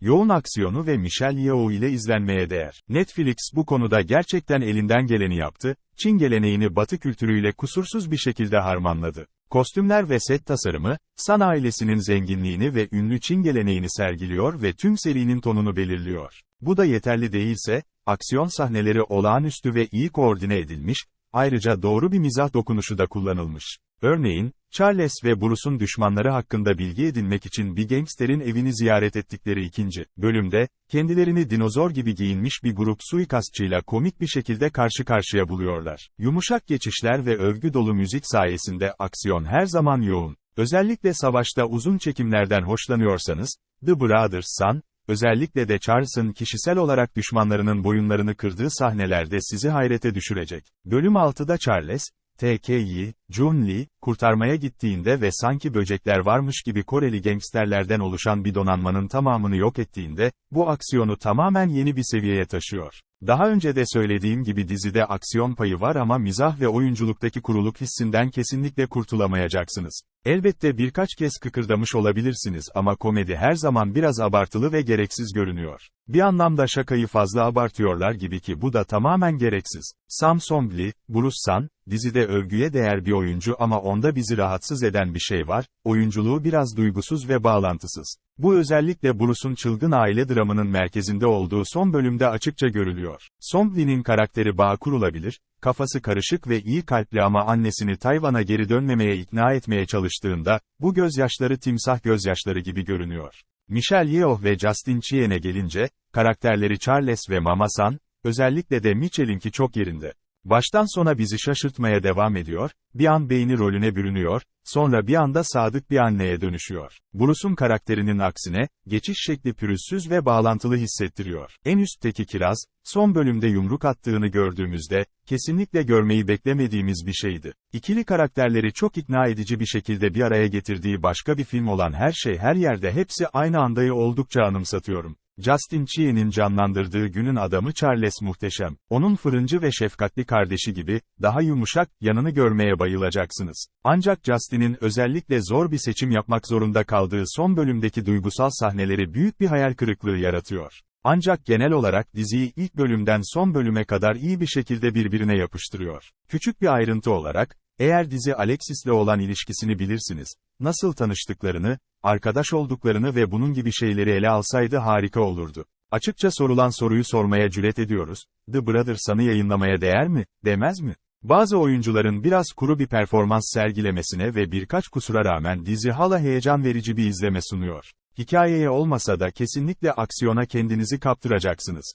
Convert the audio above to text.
Yoğun aksiyonu ve Michelle Yeoh ile izlenmeye değer. Netflix bu konuda gerçekten elinden geleni yaptı, Çin geleneğini Batı kültürüyle kusursuz bir şekilde harmanladı. Kostümler ve set tasarımı, San ailesinin zenginliğini ve ünlü Çin geleneğini sergiliyor ve tüm serinin tonunu belirliyor. Bu da yeterli değilse, aksiyon sahneleri olağanüstü ve iyi koordine edilmiş, ayrıca doğru bir mizah dokunuşu da kullanılmış. Örneğin, Charles ve Bruce'un düşmanları hakkında bilgi edinmek için bir gangsterin evini ziyaret ettikleri ikinci bölümde, kendilerini dinozor gibi giyinmiş bir grup suikastçıyla komik bir şekilde karşı karşıya buluyorlar. Yumuşak geçişler ve övgü dolu müzik sayesinde aksiyon her zaman yoğun. Özellikle savaşta uzun çekimlerden hoşlanıyorsanız, The Brothers Son, özellikle de Charles'ın kişisel olarak düşmanlarının boyunlarını kırdığı sahnelerde sizi hayrete düşürecek. Bölüm 6'da Charles, TK'yi, Jun Lee, kurtarmaya gittiğinde ve sanki böcekler varmış gibi Koreli gangsterlerden oluşan bir donanmanın tamamını yok ettiğinde, bu aksiyonu tamamen yeni bir seviyeye taşıyor. Daha önce de söylediğim gibi dizide aksiyon payı var ama mizah ve oyunculuktaki kuruluk hissinden kesinlikle kurtulamayacaksınız. Elbette birkaç kez kıkırdamış olabilirsiniz ama komedi her zaman biraz abartılı ve gereksiz görünüyor. Bir anlamda şakayı fazla abartıyorlar gibi ki bu da tamamen gereksiz. Sam Song Lee, Bruce San, dizide övgüye değer bir oyuncu ama onda bizi rahatsız eden bir şey var, oyunculuğu biraz duygusuz ve bağlantısız. Bu özellikle Bruce'un çılgın aile dramının merkezinde olduğu son bölümde açıkça görülüyor. Song Lee'nin karakteri bağ kurulabilir, kafası karışık ve iyi kalpli ama annesini Tayvan'a geri dönmemeye ikna etmeye çalıştığında, bu gözyaşları timsah gözyaşları gibi görünüyor. Michelle Yeoh ve Justin Chien'e gelince, karakterleri Charles ve Mama San, özellikle de Mitchell'inki çok yerinde. Baştan sona bizi şaşırtmaya devam ediyor, bir an beyni rolüne bürünüyor, sonra bir anda sadık bir anneye dönüşüyor. Bruce'un karakterinin aksine, geçiş şekli pürüzsüz ve bağlantılı hissettiriyor. En üstteki kiraz, son bölümde yumruk attığını gördüğümüzde, kesinlikle görmeyi beklemediğimiz bir şeydi. İkili karakterleri çok ikna edici bir şekilde bir araya getirdiği başka bir film olan Her Şey Her Yerde hepsi aynı andayı oldukça anımsatıyorum. Justin Chien'in canlandırdığı günün adamı Charles muhteşem. Onun fırıncı ve şefkatli kardeşi gibi, daha yumuşak, yanını görmeye bayılacaksınız. Ancak Justin'in özellikle zor bir seçim yapmak zorunda kaldığı son bölümdeki duygusal sahneleri büyük bir hayal kırıklığı yaratıyor. Ancak genel olarak diziyi ilk bölümden son bölüme kadar iyi bir şekilde birbirine yapıştırıyor. Küçük bir ayrıntı olarak, eğer dizi Alexis'le olan ilişkisini bilirsiniz, nasıl tanıştıklarını, arkadaş olduklarını ve bunun gibi şeyleri ele alsaydı harika olurdu. Açıkça sorulan soruyu sormaya cüret ediyoruz, The Brothers'ını yayınlamaya değer mi, demez mi? Bazı oyuncuların biraz kuru bir performans sergilemesine ve birkaç kusura rağmen dizi hala heyecan verici bir izleme sunuyor. Hikayeye olmasa da kesinlikle aksiyona kendinizi kaptıracaksınız.